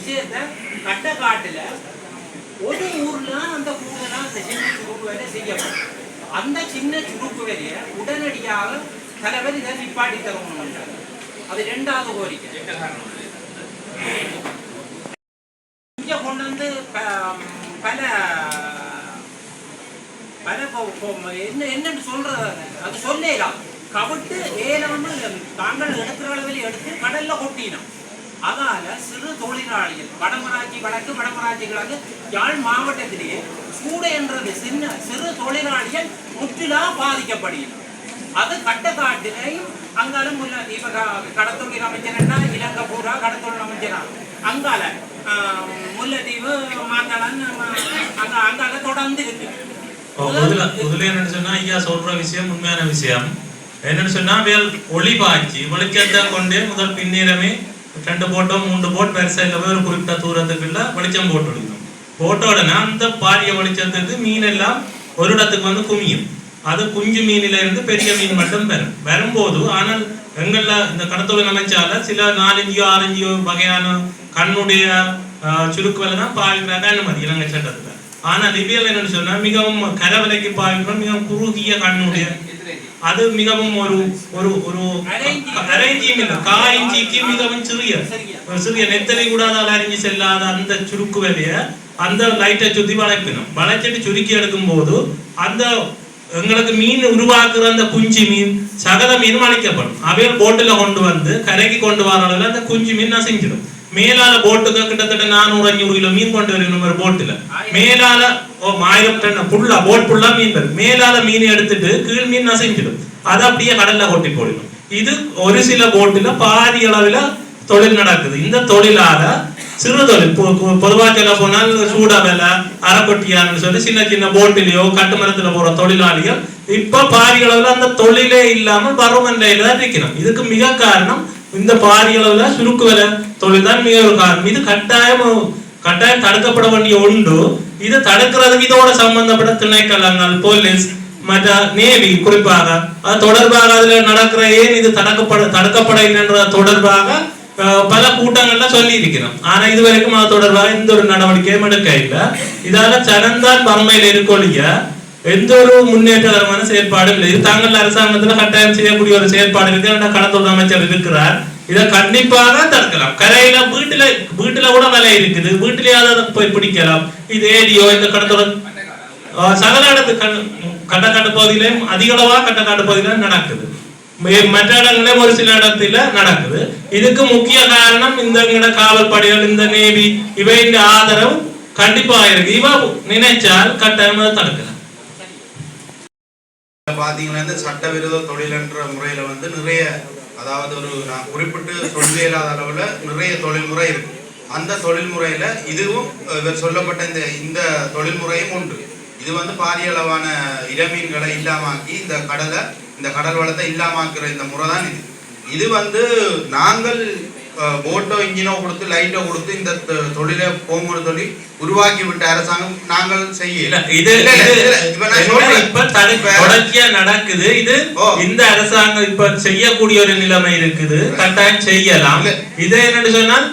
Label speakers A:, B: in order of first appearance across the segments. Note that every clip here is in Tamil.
A: விஷயத்தை கட்டக்காட்டுல ஒரு ஊர்ல அந்த கூடுதலா அந்த சின்ன சுருப்பு வேலை செய்யப்படும் அந்த சின்ன சுருப்பு வேலையை உடனடியாக தலைவர் இதை நிப்பாட்டி தரணும் அது ரெண்டாவது கோரிக்கை. இங்க கொண்டு வந்து ப- பல பல என்ன என்னன்னு சொல்றது அது? சொல்லலாம். கவிட்டு ஏலாமல் தாங்கள் எடுக்கிற அளவில் எடுத்து கடல்ல கொட்டினோம் அதால சிறு தொழிலாளிகள் வடமராட்சி வடக்கு வடமராட்சி கிழக்கு யாழ் மாவட்டத்திலேயே கூட என்றது சின்ன சிறு தொழிலாளிகள் முற்றிலா பாதிக்கப்படுகிறது. அது கட்டக்காட்டிலையும் அங்காலும் இப்ப க- கடத்தொழில் அமைச்சர்னா இலங்கை பூரா கடத்தொழில் அமைச்சரா? அங்கால ஆஹ், முல்லைத்தீவு மாங்காளன் அங்க அங்கால தொடர்ந்து இருக்கு.
B: முதல்ல என்னன்னு சொன்னா ஐயா சொல்ற விஷயம் உண்மையான விஷயம். என்னன்னு சொன்னா வேல் ஒளி பாய்ச்சி வெளிச்சத்தை கொண்டே முதல் பின்னிரமே ரெண்டு போட்டோ மூன்று போட் பெருசாக போய் ஒரு குறிப்பிட்ட தூரத்துக்குள்ள வெளிச்சம் போட்டு விடுவோம் போட்ட உடனே அந்த பாரிய வெளிச்சத்துக்கு மீன் எல்லாம் ஒரு இடத்துக்கு வந்து குமியும். அது குஞ்சு மீனில இருந்து பெரிய மீன் மட்டும் பெறும் வரும்போது ஆனால் எங்கள்ல இந்த கடத்தொழில் அமைச்சால சில நாலஞ்சியோ ஆரஞ்சியோ வகையான கண்ணுடைய ஆஹ், தான் பாவிக்கிறாங்க அனுமதி இலங்கை சட்டத்துல. ஆனா லிபியல் என்னன்னு சொன்னா மிகவும் கரவலைக்கு பாவிக்கிறோம் மிகவும் குறுகிய கண்ணுடைய அது மிகவும் ஒரு ஒரு ஒரு அரேஞ்சியும் இல்லை கா இஞ்சிக்கு மிகவும் சிறிய. ஒரு சிறிய நெத்தலை கூடாத அரிஞ்சு செல்லாத அந்த சுருக்கு வேலைய அந்த லைட்டை சுத்தி வளைக்கணும் வளைச்சிட்டு சுருக்கி எடுக்கும் போது அந்த எங்களுக்கு மீன் உருவாக்குற அந்த குஞ்சு மீன் சகல மீன் வளைக்கப்படும் அவையில் போட்டுல கொண்டு வந்து கரைக்கு கொண்டு வர அளவுல அந்த குஞ்சு மீன் நசிஞ்சிடும். மேலால போட்டுக்கு கிட்டத்தட்ட நானூறு அஞ்சூறு கிலோ மீன் கொண்டு வரணும் ஒரு போட்டுல. மேலால ஓ ஆயிரம் டன் புல்லா போட் புல்லா மீன் வரும். மேலால மீன் எடுத்துட்டு கீழ் மீன் நசைஞ்சிடும் அதை அப்படியே கடல்ல கொட்டி போடணும் இது ஒரு சில போட்டுல பாதி அளவுல தொழில் நடக்குது. இந்த தொழிலால சிறு தொழில் பொ- பொதுவா சொல்ல போனால் சூடா வேலை அரைக்கொட்டியான்னு சொல்லி சின்ன சின்ன போட்டிலேயோ கட்டுமரத்துல போற தொழிலாளிகள் இப்ப பாதி அளவுல அந்த தொழிலே இல்லாமல் பருவநிலையில நிலையில தான் இருக்கிறோம். இதுக்கு மிக காரணம் இந்த பாரியளவுல சுருக்கு வேலை தொழில் தான் மிக ஒரு காரணம் இது கட்டாயம் கட்டாயம் தடுக்கப்பட வேண்டிய ஒன்று இது தடுக்கிறதுக்கு இதோட சம்பந்தப்பட்ட திணைக்களங்கள் போலீஸ் மற்ற நேவி குறிப்பாக. அது தொடர்பாக அதுல நடக்கிற ஏன் இது தடுக்கப்பட தடுக்கப்பட தொடர்பாக பல கூட்டங்கள்ல சொல்லி இருக்கிறோம் ஆனா இது வரைக்கும் அது தொடர்பாக எந்த ஒரு நடவடிக்கையும் எடுக்க இல்லை இதால சனந்தான் பர்மையில் இருக்கொழிய எந்த ஒரு முன்னேற்றகரமான செயற்பாடும் இல்லை. இது தாங்கள் அரசாங்கத்துல கட்டாயம் செய்யக்கூடிய ஒரு செயற்பாடு இருக்கு. ஆனா கடத்தொழில் அமைச்சர் இருக்கிறார். இதை கண்டிப்பாக தடுக்கலாம். கரையில வீட்டுல வீட்டுல கூட வலை இருக்குது. வீட்டுலயாவது போய் பிடிக்கலாம். இது ஏடியோ இந்த கடத்தொழில் சகல இடத்து கட்டக்காட்டு பகுதியிலும் அதிக அளவா கட்டக்காட்டு பகுதியில நடக்குது. மற்ற இடங்களிலும் ஒரு சில இடத்துல நடக்குது. இதுக்கு முக்கிய காரணம் இந்த காவல் படைகள் இந்த நேவி இவையின் ஆதரவு கண்டிப்பா இருக்கு. இவ நினைச்சால் கட்டாயமா தடுக்கலாம்.
C: பார்த்தீங்கன்னா இந்த சட்டவிரோத தொழில் என்ற முறையில வந்து நிறைய அதாவது ஒரு நான் குறிப்பிட்டு சொல்ல இல்லாத அளவுல நிறைய தொழில்முறை இருக்கு. அந்த தொழில்முறையில இதுவும் இவர் சொல்லப்பட்ட இந்த இந்த தொழில்முறையும் உண்டு. இது வந்து பாரிய அளவான இளமீன்களை இல்லாமாக்கி இந்த கடலை இந்த கடல் வளத்தை இல்லாமாக்குற இந்த முறை தான் இது. இது வந்து நாங்கள் போட்டோ இன்ஜினோ கொடுத்து லைட்டோ கொடுத்து இந்த தொழிலை போங்குற தொழில் உருவாக்கி விட்ட அரசாங்கம் நாங்கள் செய்யல
B: இது
C: இப்ப
B: தொடர்ச்சியா நடக்குது? இது. இந்த அரசாங்கம் இப்ப செய்யக்கூடிய ஒரு நிலைமை இருக்குது. கட்டாயம் செய்யலாம். இது என்னன்னு சொன்னால்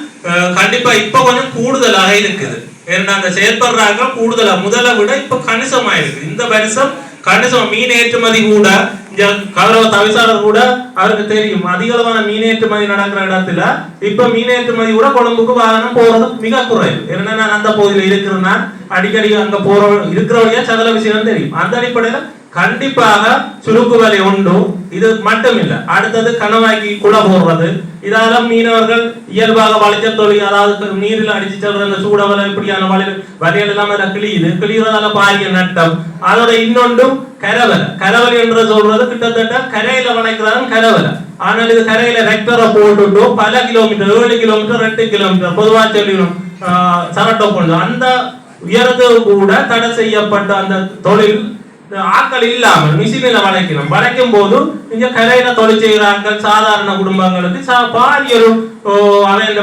B: கண்டிப்பா இப்ப கொஞ்சம் கூடுதலாக இருக்குது. ஏன்னா அந்த செயற்படுறாங்க கூடுதலா. முதலை விட இப்ப கணிசமா இருக்கு இந்த வருஷம் கணிசம் மீன் ஏற்றுமதி கூட இங்க கௌரவ தவிசாளர் கூட அவருக்கு தெரியும். அதிக அளவான மீன் ஏற்றுமதி நடக்கிற இடத்துல இப்ப மீன் ஏற்றுமதி கூட கொழும்புக்கு வாகனம் போறது மிக குறைவு. ஏன்னா நான் அந்த பகுதியில இருக்கிறேன்னா அடிக்கடி அங்க போற இருக்கிறவழியா சதல விஷயம் தெரியும். அந்த அடிப்படையில கண்டிப்பாக சுருக்குவலை உண்டு. இது மட்டும் இல்ல அடுத்தது கனவாக்கி குள போடுறது. இதால மீனவர்கள் இயல்பாக வளைச்ச தொழில் அதாவது நீரில் அடிச்சு செல்ற அந்த சூடவலை இப்படியான வலை வலைகள் எல்லாம் அதுல கிளியுது கிளியறதால பாரிய நட்டம். அதோட இன்னொன்றும் கரவலை. கரவலை என்று சொல்றது கிட்டத்தட்ட கரையில வளைக்கிறதும் கரவலை. ஆனால் இது கரையில ரெக்டரை போட்டுட்டு பல கிலோமீட்டர் ஏழு கிலோமீட்டர் ரெண்டு கிலோமீட்டர் பொதுவா சொல்லிடும் சரட்டோ போடுது. அந்த உயரத்து கூட தடை செய்யப்பட்ட அந்த தொழில் ஆட்கள் இல்லாமல் மிஷினில் வளைக்கணும். வளைக்கும் போது இங்கே கரையில தொழில் செய்கிறார்கள் சாதாரண குடும்பங்களுக்கு சா- பாதி ஒரு அவன் இந்த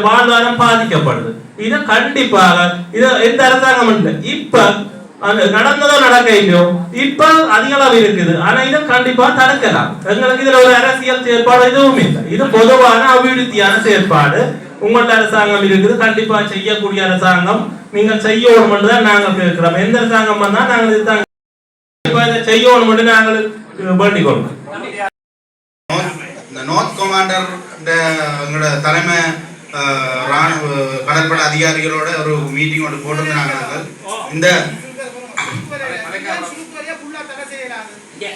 B: பாதிக்கப்படுது. இது கண்டிப்பாக இது எந்த அரசாங்கம் இல்லை. இப்ப அந்த நடந்ததோ நடக்க இல்லையோ இப்ப அதிக அளவு இருக்குது. ஆனா இதை கண்டிப்பா தடுக்கலாம். எங்களுக்கு இதுல ஒரு அரசியல் செயற்பாடு எதுவும் இல்லை. இது பொதுவான அபிவிருத்தியான செயற்பாடு. உங்கள்ட்ட அரசாங்கம் இருக்குது கண்டிப்பா செய்யக்கூடிய அரசாங்கம். நீங்கள் செய்யணும் தான் நாங்கள் கேட்கிறோம். எந்த அரசாங்கம் வந்தா நாங்கள் இதுதான் செய்யணும் நாங்கள் வேண்டிக் கொள்றோம்
C: இந்த நார்த் கமாண்டர் எங்களோட தலைமை ராணுவ கடற்படை அதிகாரிகளோட ஒரு மீட்டிங் ஒன்று போட்டிருந்தாங்க நாங்கள் இந்த
A: இங்க.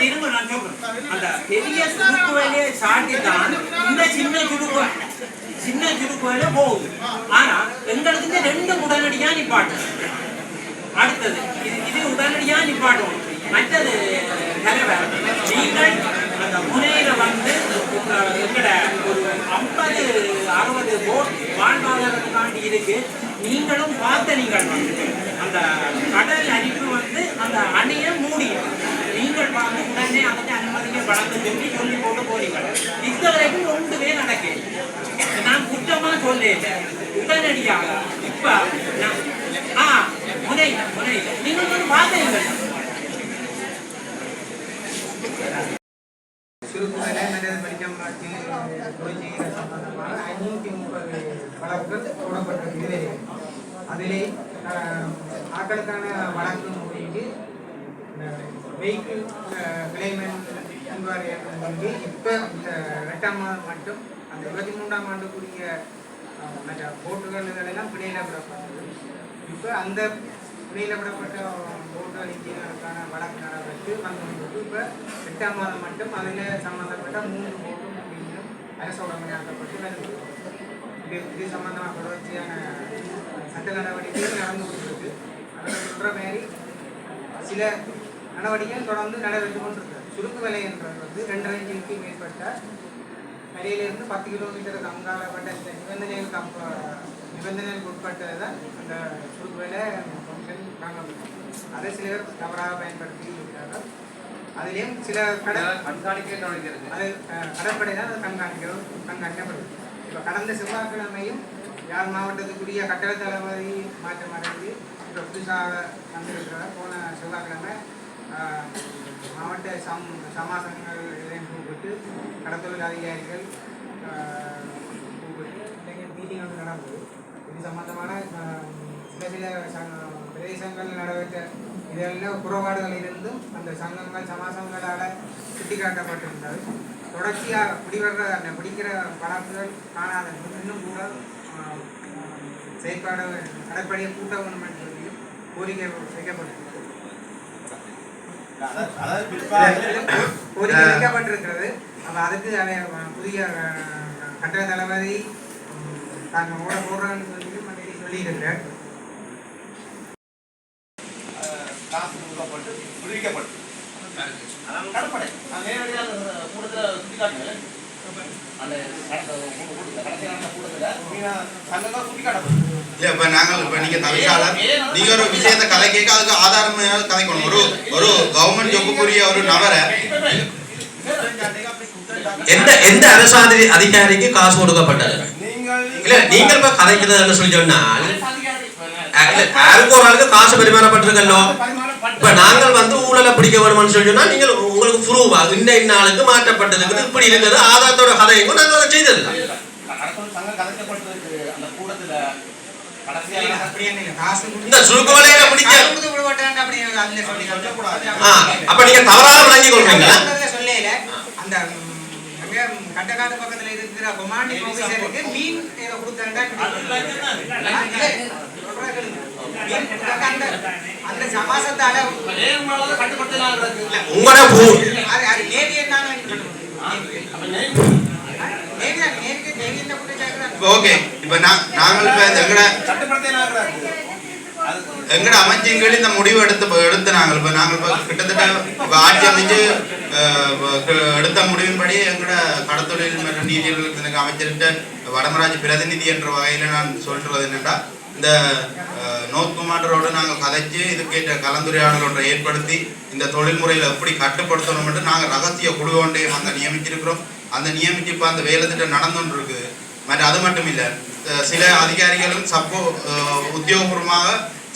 A: திரும்ப இருங்க, நான் சொல்றேன். அந்த பெரிய சுருக்கு வேலையை சாட்டி தான் இந்த சின்ன சுருக்கு சின்ன சுருக்கு வேலை போகுது. ஆனா எங்களுக்கு ரெண்டு உடனடியா நிப்பாட்டு அடுத்தது இது இது உடனடியா நிப்பாட்டும் மற்றது தலைவர் நீங்கள் அந்த முனையில வந்து உங்க எங்கட ஒரு ஐம்பது அறுபது போட் வாழ்வாதாரத்துக்காண்டி இருக்கு. நீங்களும் பார்த்த நீங்கள் வந்து அந்த கடல் அரிப்பு வந்து அந்த அணையை பார்த்து உடனே அதுக்கு அனுமதிக்க வழக்கு சொல்லி சொல்லி போட்டு போறீங்க நான் குற்றமா சொல்லல உடனடியாக இப்ப ஆ முனை முனை நீங்கள் வந்து
D: சம்பந்தமான ஐநூற்றி முப்பது அதிலே ஆக்களுக்கான வழக்கு வெஹிக்கிள் கிளைமேட் என்கொயரி வந்து இப்போ இந்த ரெட்டாம் மாதம் மட்டும் அந்த இருபத்தி மூன்றாம் ஆண்டுக்குரிய uh, மற்ற போட்டுகள் இதெல்லாம் பிணையில் விடப்பட்டது இப்போ அந்த பிணையில் விடப்பட்ட போட்டுகள் இந்தியர்களுக்கான வழக்கு நடவடிக்கை வந்து இப்போ எட்டாம் மாதம் மட்டும் அதில் சம்மந்தப்பட்ட மூன்று போட்டும் இன்ஜினும் அரசு உடமையாக்கப்பட்டு வருது இது இது சம்பந்தமாக தொடர்ச்சியான சட்ட நடவடிக்கைகள் நடந்து கொண்டிருக்கு. அதில் சொல்கிற மாதிரி சில நடவடிக்கைகள் தொடர்ந்து நடைபெற்று கொண்டிருக்கு சுருக்கு விலை என்றது வந்து ரெண்டரை இன்ச்சுக்கு மேற்பட்ட கரையிலிருந்து பத்து கிலோமீட்டர் அங்காளப்பட்ட இந்த நிபந்தனைகளுக்கு அப்ப நிபந்தனைகளுக்கு உட்பட்டது தான் அந்த சுருக்கு விலை ஃபங்க்ஷன் காணப்படும் அதை சில பேர் தவறாக பயன்படுத்தி இருக்கிறார்கள். அதிலேயும் சில கடல்
C: கண்காணிக்க நடக்கிறது
D: அது கடற்படை தான் அதை கண்காணிக்கிறோம் கண்காணிக்கப்படுது. இப்போ கடந்த செவ்வாய்க்கிழமையும் யாழ் மாவட்டத்துக்குரிய கட்டட தளபதி மாற்றம் அடைந்து இப்போ புதுசாக வந்திருக்கிறார். போன செவ்வாய்க்கிழமை மாவட்ட சம் சமாசங்கள் இதையும் கூப்பிட்டு கடத்தொழில் அதிகாரிகள் கூப்பிட்டு இன்றைக்கு மீட்டிங் வந்து நடந்தது. இது சம்பந்தமான சில சில சங்க- பிரதேசங்கள் நடைபெற்ற இதெல்லாம் குறைபாடுகள் இருந்தும் அந்த சங்கங்கள் சமாசங்களால் சுட்டிக்காட்டப்பட்டிருந்தது. தொடர்ச்சியாக பிடிவர்ற அந்த பிடிக்கிற வழக்குகள் காணாத இன்னும் கூட செயற்பாடு கடற்படையை கூட்ட என்று சொல்லியும் கோரிக்கை வைக்கப்பட்டிருக்கிறது கோரிக்கை வைக்கப்பட்டிருக்கிறது அப்போ அதுக்கு அதை புதிய அஹ், தளபதி உம், தாங்க ஓட போடுறான்னு சொல்லி மனைவி சொல்லியிருக்கிறார்.
E: காசு கொடுக்கப்பட்டு விடுவிக்கப்பட்டு கடற்படை நேரடியாக கூட்டத்தில் சுட்டி அந்த கடைசி நடந்த கூட்டத்தில் சங்கங்கள் சுட்டி காட்டப்படும்
C: இல்ல இப்ப நாங்கள் இப்ப நீங்க தவிசாளர் நீங்க ஒரு விஷயத்தை கலை கேட்க அதுக்கு ஆதாரம் கதைக்கணும் ஒரு ஒரு கவர்மெண்ட் ஜொப்புக்குரிய ஒரு நபரை
F: எந்த எந்த அரசாதி அதிகாரிக்கு காசு கொடுக்கப்பட்டது? இல்ல நீங்கள் இப்ப கதைக்கிறதுன்னு சொல்லி சொன்னால் யாருக்கு ஒரு ஆளுக்கு காசு பரிமாறப்பட்டிருக்கല്ലോ இப்ப நாங்கள் வந்து ஊழலை பிடிக்க வேணும்னு சொல்லி சொன்னா நீங்கள் உங்களுக்கு ப்ரூவா இந்த இந்த ஆளுக்கு மாற்றப்பட்டது இப்படி இருக்கிறது ஆதாரத்தோட கதையும் நாங்கள் அதை செய்திடலாம்
E: கடற்படை சங்கம் கலைக்கப்பட்டதுக்கு அந்த கூட்டத்தில் கடைசியாக
D: அப்படியே நீங்க காசு கொடுத்து-
F: இந்த சுருக்கு வலையில ஆ, அப்ப நீங்க தவறாக விளங்கி
D: சொல்லல அந்த கட்டக்காட்டு பக்கத்துல இருக்கிற ஆபீசருக்கு மீன் ஏதோ கொடுத்தாண்டா அந்த அந்த சமாசத்தால
F: உங்களோட பூ
D: அது அது நேவி என்ன
C: ஓகே இப்ப நான் நாங்கள் இப்ப எங்கட எங்கட அமைச்சங்கள் இந்த முடிவு எடுத்து எடுத்து நாங்கள் இப்ப நாங்கள் இப்ப கிட்டத்தட்ட ஆட்சி அமைச்சு எடுத்த முடிவின்படி எங்கட கடத்தொழில் மற்றும் நீதியர்களுக்கு எனக்கு அமைச்சர்கிட்ட வடமராஜ் பிரதிநிதி என்ற வகையில நான் சொல்றது என்னன்னா இந்த குமாரோட நாங்கள் கதைச்சு இதுக்கேற்ற கலந்துரையாடல் ஒன்றை ஏற்படுத்தி இந்த தொழில்முறையில் எப்படி கட்டுப்படுத்தணும் என்று நாங்கள் ரகசிய குழு ஒன்றையும் அங்கே நியமிச்சிருக்கிறோம். அந்த நியமிச்சு இப்போ அந்த வேலை திட்டம் நடந்துகிட்டு இருக்குது மற்ற அது மட்டும் இல்லை சில அதிகாரிகளும் சப்போ உத்தியோகபூர்வமாக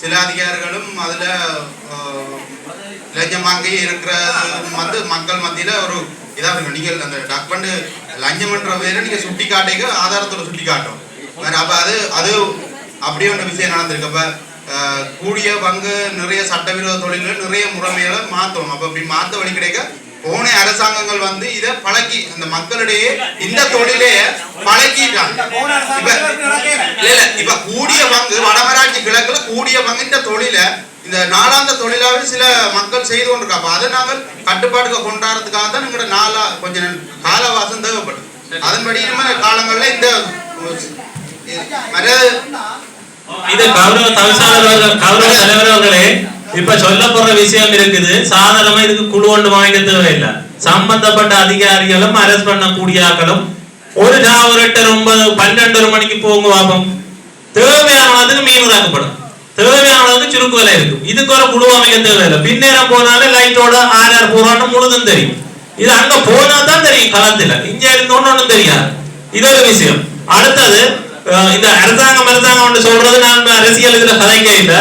C: சில அதிகாரிகளும் அதில் லஞ்சம் வாங்கி இருக்கிற வந்து மக்கள் மத்தியில் ஒரு இதாக இருக்கும். நீங்கள் அந்த டாக்குமெண்ட் லஞ்சம்ன்ற பேரை நீங்கள் சுட்டி காட்டிக்க ஆதாரத்தோட சுட்டி காட்டும் அப்போ அது அது அப்படியே ஒன்று விஷயம் நடந்திருக்கு. அப்போ கூடிய பங்கு நிறைய சட்டவிரோத தொழில்கள் நிறைய முறைமைகளை மாற்றும் அப்போ அப்படி மாற்ற வழி கிடைக்க போன அரசாங்கங்கள் வந்து இதை பழக்கி அந்த மக்களிடையே இந்த தொழிலே பழக்கிட்டாங்க. இப்ப இல்ல. இல்ல இப்ப கூடிய பங்கு வடமராட்சி கிழக்குல கூடிய பங்கு இந்த தொழில இந்த நாளாந்த தொழிலாவே சில மக்கள் செய்து கொண்டிருக்காங்க. அதை நாங்கள் கட்டுப்பாட்டுக்கு கொண்டாடுறதுக்காக தான் எங்களோட நாளா கொஞ்சம் காலவாசம் தேவைப்படுது. அதன்படி காலங்கள்ல இந்த
B: இது கௌரவ தவிசாளர் அவர்கள் கௌரவ தலைவர் அவர்களே இப்ப சொல்லப்படுற விஷயம் இருக்குது. சாதாரணமா இதுக்கு குழு ஒன்று வாங்க தேவையில்லை. சம்பந்தப்பட்ட அதிகாரிகளும் அரெஸ்ட் பண்ணக்கூடிய ஆக்களும் ஒரு ஒரு எட்டு ஒன்பது பன்னெண்டு மணிக்கு போங்க பாப்போம். தேவையானதுக்கு மீன் தேவையானதுக்கு சுருக்கு விலை இருக்கும். இதுக்கு ஒரு குழு அமைக்க தேவையில்லை. பின்னேரம் போனாலே லைட்டோட ஆறு ஆறு போறான்னு முழுதும் தெரியும். இது அங்க போனா தான் தெரியும் களத்துல. இங்க இருந்தோன்னு ஒண்ணும் தெரியாது. இது ஒரு விஷயம். அடுத்தது இந்த அரசாங்கம் அரசாங்கம் ஒன்று சொல்றது நான் அரசியல் இதுல கதைக்க இல்ல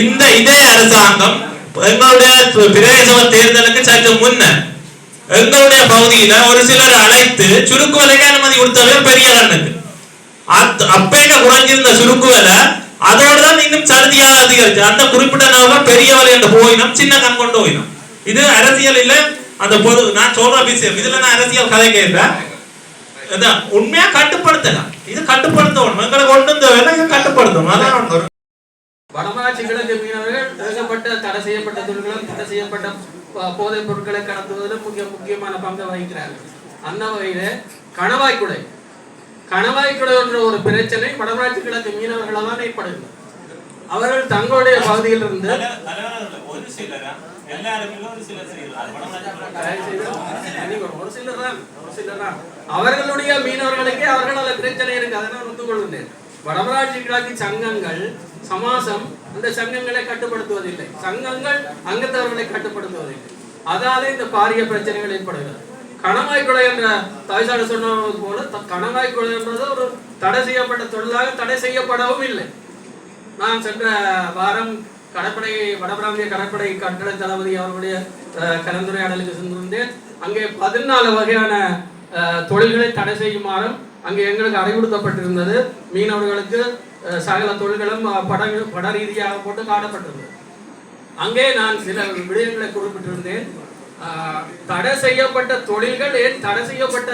B: இந்த இதே அரசாங்கம் எங்களுடைய பிரதேச தேர்தலுக்கு சற்று முன்ன எங்களுடைய பகுதியில ஒரு சிலர் அழைத்து சுருக்கு விலைக்கு அனுமதி கொடுத்தவர் பெரிய கண்ணுக்கு அத்- குறைஞ்சிருந்த சுருக்கு விலை அதோட தான் இன்னும் சருதியாக அதிகரிச்சு அந்த குறிப்பிட்ட நபர் பெரிய விலை என்று போயினோம் சின்ன கண் கொண்டு போயினோம். இது அரசியல் இல்ல அந்த பொது நான் சொல்ற விஷயம். இதுல நான் அரசியல் கதை கேட்டேன் உண்மையா கட்டுப்படுத்தலாம் இது கட்டுப்படுத்தணும். எங்களை கொண்டு வந்த வேலை கட்டுப்படுத்தணும். அதான்.
G: வடமராட்சி கிழக்கு மீனவர்கள் ஏகப்பட்ட தடை செய்யப்பட்ட தொழில்களும் தடை செய்யப்பட்ட போதைப் பொருட்களை கடத்துவதில் முக்கிய முக்கியமான பங்கை வகிக்கிறார்கள். அந்த வகையில கணவாய்க்குடை கணவாய்க்குடை என்ற ஒரு பிரச்சனை வடமராட்சி கிழக்கு மீனவர்களால் தான் ஏற்படுகிறது. அவர்கள் தங்களுடைய பகுதியிலிருந்து நீங்க ஒரு சிலர் தான் ஒரு சிலர் தான். அவர்களுடைய மீனவர்களுக்கே அவர்கள் பிரச்சனை இருக்கு. அதை நான் ஒத்துக்கொள்கிறேன் வடமராட்சி கிழக்கு சங்கங்கள் சமாசம் அந்த சங்கங்களை கட்டுப்படுத்துவதில்லை. சங்கங்கள் அங்கத்தவர்களை கட்டுப்படுத்துவதில்லை. அதாலே இந்த பாரிய பிரச்சனைகள் ஏற்படுகிறது. கணவாய் கொலை என்ற தாய்சாடு சொன்னது போல கணவாய் கொலை என்றது ஒரு தடை செய்யப்பட்ட தொழிலாக தடை செய்யப்படவும் இல்லை. நான் சென்ற வாரம் கடற்படை வடபிராந்திய கடற்படை கட்டளை தளபதி அவர்களுடைய அஹ், கலந்துரையாடலுக்கு சென்றிருந்தேன். அங்கே பதினாலு வகையான தொழில்களை தடை செய்யுமாறும் அங்கே எங்களுக்கு அறிவுறுத்தப்பட்டிருந்தது. மீனவர்களுக்கு சகல தொழில்களும் பட பட ரீதியாக போட்டு காட்டப்பட்டிருந்தது. அங்கே நான் சில விடயங்களை குறிப்பிட்டிருந்தேன். தடை செய்யப்பட்ட தொழில்கள் ஏன் தடை செய்யப்பட்ட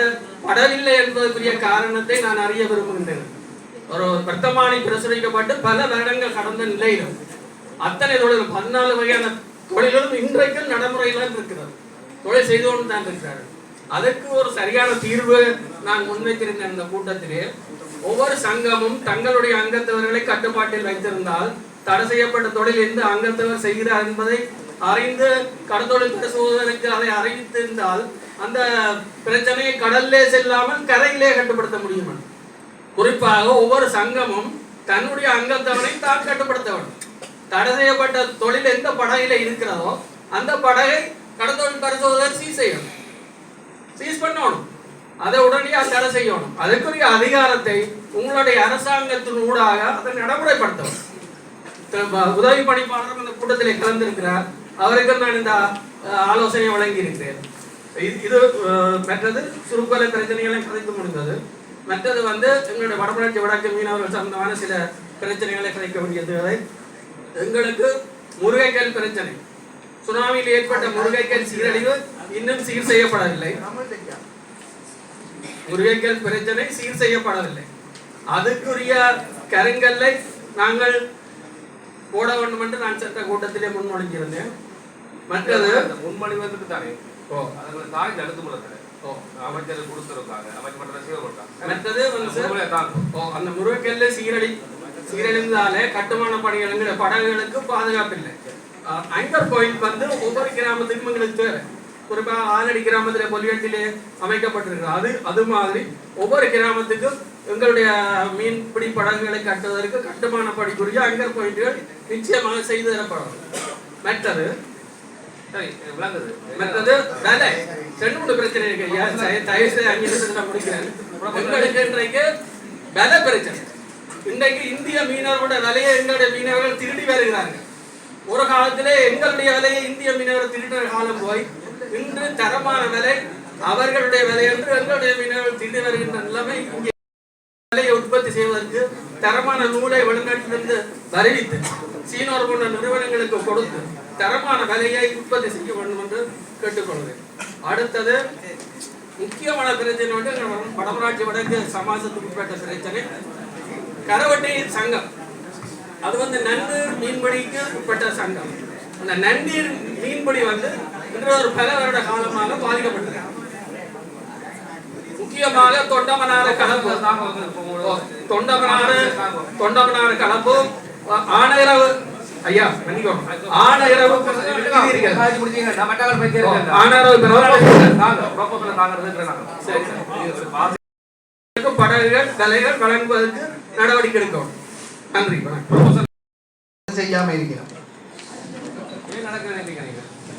G: படவில்லை என்பதற்குரிய காரணத்தை நான் அறிய விரும்புகின்றேன். ஒரு வர்த்தமானி பிரசுரிக்கப்பட்டு பல வருடங்கள் கடந்த நிலையிலும் அத்தனை தொழில் பதினாலு வகையான தொழில்களும் இன்றைக்கும் நடைமுறையில் இருக்கிறது. தொழில் செய்து கொண்டு தான் இருக்கிறார்கள். அதற்கு ஒரு சரியான தீர்வு நான் முன்வைத்திருந்தேன் இந்த கூட்டத்திலே. ஒவ்வொரு சங்கமும் தங்களுடைய அங்கத்தவர்களை கட்டுப்பாட்டில் வைத்திருந்தால் தடை செய்யப்பட்ட தொழில் எந்த அங்கத்தவர் செய்கிறார் என்பதை அறிந்து கடத்தொழில் பேசுவதற்கு அதை அறிவித்திருந்தால் அந்த பிரச்சனையை கடல்லே செல்லாமல் கரையிலே கட்டுப்படுத்த முடியும்? குறிப்பாக ஒவ்வொரு சங்கமும் தன்னுடைய அங்கத்தவனை தான் கட்டுப்படுத்த வேண்டும். தடை செய்யப்பட்ட தொழில் எந்த படகில இருக்கிறதோ அந்த படகை கடத்தொழில் பரிசோதகர் சீ செய்யணும். அதை உடனடியாக தடை செய்யணும். அதுக்குரிய அதிகாரத்தை உங்களுடைய அரசாங்கத்தின் ஊடாக அதை நடைமுறைப்படுத்தணும். உதவி பணிப்பாளரும் இந்த கூட்டத்திலே கலந்திருக்கிறார். அவருக்கும் நான் இந்த ஆலோசனை வழங்கி இருக்கிறேன் இது- இது மற்றது சுருக்கலை பிரச்சனைகளை கதைத்து முடிந்தது. மற்றது வந்து எங்களுடைய வடமலர்ச்சி வடக்கு மீனவர்கள் சம்பந்தமான சில பிரச்சனைகளை கதைக்க வேண்டியது எங்களுக்கு முருகைக்கல் பிரச்சனை. சுனாமியில் ஏற்பட்ட முருகைக்கல் சீரழிவு இன்னும் சீர் செய்யப்படவில்லை. முருகைக்கல் பிரச்சனை சீர் செய்யப்படவில்லை. அதுக்குரிய கருங்கல்லை நாங்கள் போட வேண்டும் என்று நான் சட்ட கூட்டத்திலே முன்மொழிஞ்சிருந்தேன் மற்றது
E: முன்மொழிவதற்கு தானே
G: ஓ.
E: அதில் தாய் தடுத்து முறை
G: ஓ.
E: அமைச்சர் கொடுத்துருக்காங்க அமைச்சர் செய்யப்பட்டாங்க
G: மற்றது வந்து சார்
E: முன்மொழியை தாங்க
G: ஓ அந்த முருகக்கல்ல சீரழி சீரழிந்தாலே கட்டுமான பணிகளுங்கிற படகுகளுக்கு பாதுகாப்பு இல்லை அங்கர் பாயிண்ட் வந்து ஒவ்வொரு கிராமத்துக்கும் எங்களுக்கு தேவை. குறிப்பாக ஆலடி கிராமத்துல பொலியத்திலே அமைக்கப்பட்டிருக்கிறது. அது அது மாதிரி ஒவ்வொரு கிராமத்துக்கும் எங்களுடைய மீன்பிடி படகுகளை கட்டுவதற்கு கட்டுமான பணிக்குரிய அங்கர் பாயிண்ட்கள் நிச்சயமாக செய்து தரப்படும். மற்றது மற்றது வேலை. ரெண்டு மூணு பிரச்சனை இருக்கு தயவு செய்து அஞ்சு நான் முடிக்கிறேன். இன்றைக்கு விலை பிரச்சனை. இன்றைக்கு இந்திய மீனவர்களுடைய விலையை எங்களுடைய மீனவர்கள் திருடி வருகிறார்கள். ஒரு காலத்திலே எங்களுடைய விலையை இந்திய மீனவர்கள் திருடுற காலம் போய் இன்று தரமான விலை அவர்களுடைய விலை என்று எங்களுடைய மீனவர்கள் திண்டு வருகின்ற நிலைமை இங்கே விலையை உற்பத்தி செய்வதற்கு தரமான நூலை வெளிநாட்டிலிருந்து வருவித்து சீனோர் போன்ற நிறுவனங்களுக்கு கொடுத்து தரமான விலையை உற்பத்தி செய்ய வேண்டும் என்று கேட்டுக்கொள்கிறேன். அடுத்தது முக்கியமான பிரச்சனை வந்து வடமராட்சி வடக்கு சமாஜத்துக்கு உட்பட்ட பிரச்சனை. கரவட்டி சங்கம். அது வந்து நன்னீர் மீன்பிடிக்கு உட்பட்ட சங்கம். அந்த நன்னீர் மீன்பிடி வந்து இன்று ஒரு பல வருட காலமாக பாதிக்கப்பட்டிருக்கு முக்கியமாக தொண்டமனாறு கலப்பு. தொண்டமனாறு தொண்டமனாறு கலப்பு. ஆணையரவு. ஐயா சரி. படகுகள் தலைகள் வழங்குவதற்கு நடவடிக்கை எடுக்கணும் நன்றி
H: செய்யாம இருக்கிறோம்.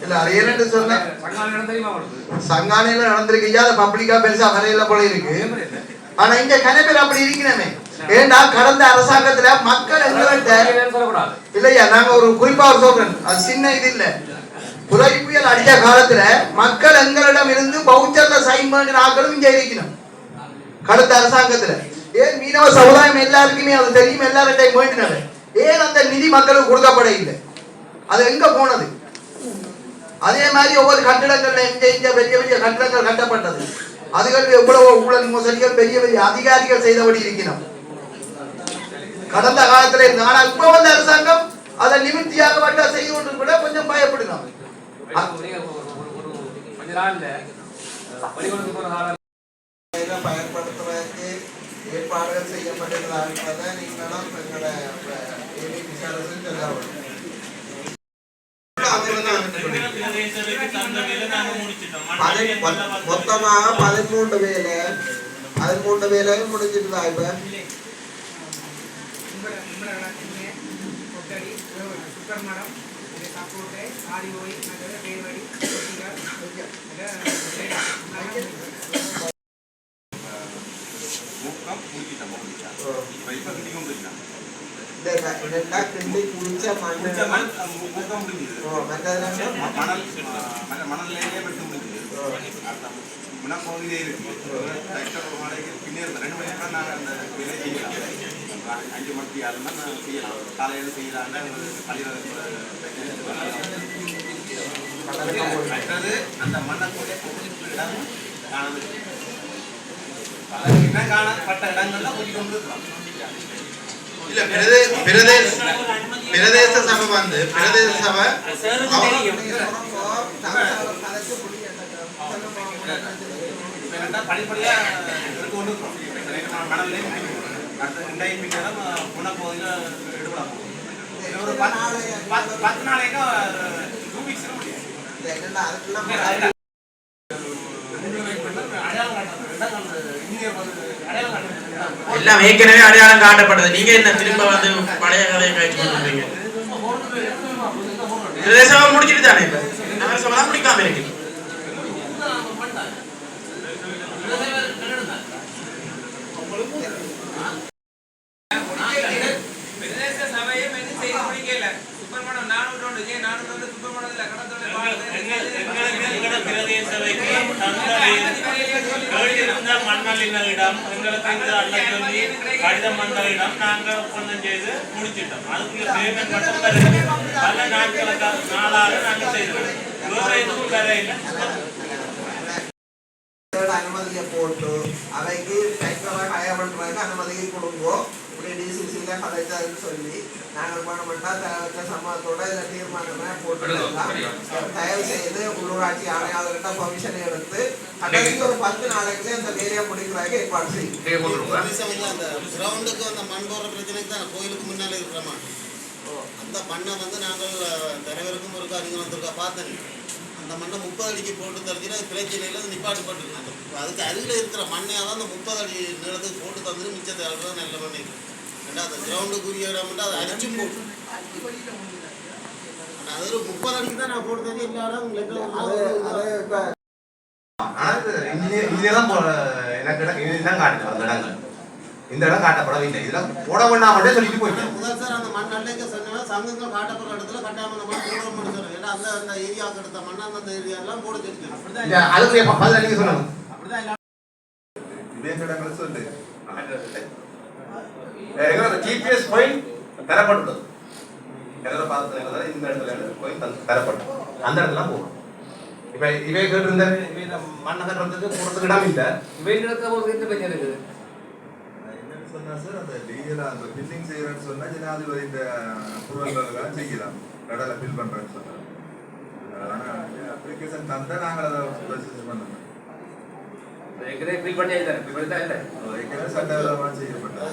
H: இல்ல என்னன்னு சொன்னா சங்கானையில நடந்திருக்கு. அதை பப்ளிக்கா பெருசா வரையில போல இருக்கு. ஆனா இங்க கணக்கில் அப்படி இருக்கிறமே ஏண்டா கடந்த அரசாங்கத்துல மக்கள் எங்கள்கிட்ட இல்லையா நாங்க ஒரு குறிப்பா சொல்றேன். அது சின்ன இது இல்ல. புலரி புயல் அடிச்ச காலத்துல மக்கள் எங்களிடம் இருந்து பவுச்சர்ல சைன் பண்ணின ஆக்களும் இங்க இருக்கணும். கடந்த அரசாங்கத்துல. ஏன் மீனவ சமுதாயம் எல்லாருக்குமே அது தெரியும் எல்லார்டையும் வேண்டினது. ஏன் அந்த நிதி மக்களுக்கு கொடுக்கப்பட இல்லை அது எங்க போனது? அதே மாதிரி ஒவ்வொரு கட்டிடங்கள்ல இங்க இங்க பெரிய பெரிய கட்டிடங்கள் கட்டப்பட்டது. அதுகள் எவ்வளவு ஊழல் மோசடிகள் பெரிய பெரிய அதிகாரிகள் செய்தபடி இருக்கணும் கடந்த காலத்துல இருந்த ஆனா இப்ப வந்த அரசாங்கம் அதை நிமித்தியாக வட்டா செய்து கொண்டு கூட கொஞ்சம் பயப்படணும் பயன்படுத்துவதற்கு ஏற்பாடுகள் செய்யப்பட்டிருந்தாங்க நீங்களும் எங்களோட விசாரணை
B: பதி-
H: மொ- மொத்தமாக பதிமூன்று வேலை பதிமூன்று வேலையும் முடிஞ்சிருந்தா இப்ப
D: வேர்வடி கொட்டிகள்
E: முக்கம் முடிச்சிட்டோம் முடிச்சிட்டோம் இப்போ இப்போ கிண்டி மணல் மணல்லையே வெட்டு முடிஞ்சது முனப்பகுதியிலே இருக்கு பின்னே ரெண்டு மணி நேரம் நாங்கள் அந்த வேலையை செய்யலாம் அஞ்சு மணிக்கு ஆறு மணி செய்யலாம் காலையில் செய்யலாம் மற்றது அந்த மண்ணை கூட இடம் காணாமல் என்ன காணப்பட்ட இடங்கள்ல கொஞ்சம் கொண்டு இருக்கிறோம்
C: இல்ல பிரதே பிரதேச பிரதேச சபை வந்து பிரதேச சபை.
E: படிப்படியா எடுத்து கொண்டு இருக்கிறோம் இப்ப மணல்லையும் ரெண்டாயிரம் முனப்பகுதியில் எடுபட போகுது இது ஒரு பத்து நாளைக்கு டூ வீக்ஸ் முடியும் அடையாளம் காட்டுறது ரெண்டாம் இந்தியர் வந்து அடையாளம் காட்டுறது
F: ஏற்கனவே அடையாளம் காட்டப்பட்டது. நீங்க என்ன திரும்ப வந்து பழைய கதையை கழிச்சு பண்ணுறீங்க பிரதேசமா முடிச்சிட்டு தானே இப்ப? நகரசபா முடிக்காம இருக்கு.
D: பிரதேச சபையும்
B: கேட்டிருந்த மண்ணலினிடம் எங்களுக்கு இந்த அள்ள சொல்லி கடிதம் வந்தவிடம் நாங்கள் ஒப்பந்தம் செய்து முடிச்சிட்டோம். அதுக்குள்ள பேமெண்ட் மட்டும் தருது பல நாட்களுக்கு நாளாக நாங்கள் செய்திருக்கோம் வேற எதுவும் வேற இல்லை.
H: அனுமதியை போட்டு அவைக்கு ட்ராக்டரை ஹயர் பண்றதுக்கு அனுமதியை கொடுங்கோ இப்படி டிசிசியில கதைச்சாருன்னு சொல்லி நாங்கள் பண்ண தலைவர்கள் சம்மதத்தோட இதில் தீர்மானமே போட்டு தயவு செய்து உள்ளூராட்சி ஆணையாளர்கிட்ட பர்மிஷன் கடைசி ஒரு பத்து நாளைக்குள்ள இந்த வேலையை முடிக்கிறதுக்கு ஏற்பாடு செய்யும்
I: அந்த கிரவுண்டுக்கு அந்த மண் போடுற பிரச்சனைக்கு தான் கோயிலுக்கு முன்னால இருக்கிறோமா? அந்த மண்ணை வந்து நாங்கள் தலைவருக்கும் ஒரு நீங்கள் வந்திருக்கா பார்த்தேன். அந்த மண்ணை முப்பது அடிக்கு போட்டு தரச்சுன்னா பிரச்சனையில் அது நிப்பாட்டுப்பட்டு அதுக்கு அருகில் இருக்கிற மண்ணையாக தான் அந்த முப்பது அடி நீளத்துக்கு போட்டு தந்துட்டு மிச்சத்தை தான் நல்ல இருக்கு. ஏன்னா அந்த கிரவுண்டுக்குரிய இடம் மட்டும் அதை அடிச்சு போட்டு. அது ஒரு முப்பது அடிக்கு தான் நான் போட்டு தரேன் உங்களுக்கு
C: தான் எனக்கு இடம் இதுதான் காட்டுது அந்த இடங்கள்.
E: இந்த இடம் காட்டப்படவில்லை. இதுல போட வேண்டாம் மட்டும் சொல்லிட்டு போயிட்டேன்.
I: முதல் சார் அந்த மண் அள்ளைக்க சொன்னா சங்கங்கள் காட்டப்படுற இடத்துல கட்டாம மண் போட முடியும் ஏன்னா அந்த அந்த ஏரியாவுக்கு எடுத்த மண் அந்த ஏரியா எல்லாம் போட
E: இந்த அதுக்குரிய பதில் நீங்க சொல்லணும்.
J: விவேகடங்களை சொல்லு.
E: ஜிபிஎஸ் பாயிண்ட் தரப்பட்டது இந்த இடத்துல போய் தரப்பட்டது அந்த இடத்துல போகும் இப்ப இவை கேட்டிருந்த இவை மண்ணகர் வந்து போறதுக்கு இடம் இல்லை
G: வேண்டியதுக்கு ஒரு இந்த பிரச்சனை இருக்குது
J: என்னன்னு சொன்னா சார் அந்த லீகலா அந்த பில்லிங் செய்யறேன்னு சொன்னா ஜனாதிபதி இந்த அப்ரூவல் செய்யலாம் கடலை பில் பண்றேன்னு சொன்னா ஆனா அப்ளிகேஷன் தந்தா நாங்கள் அதை ப்ரொசீஜர் பண்ணணும்
G: ஏற்கனவே ஃபில் பண்ணி ஆயிட்டாரு ஃபில் பண்ணி தான் இல்லை
J: ஏற்கனவே சட்டவிரோதமாக செய்யப்பட்டது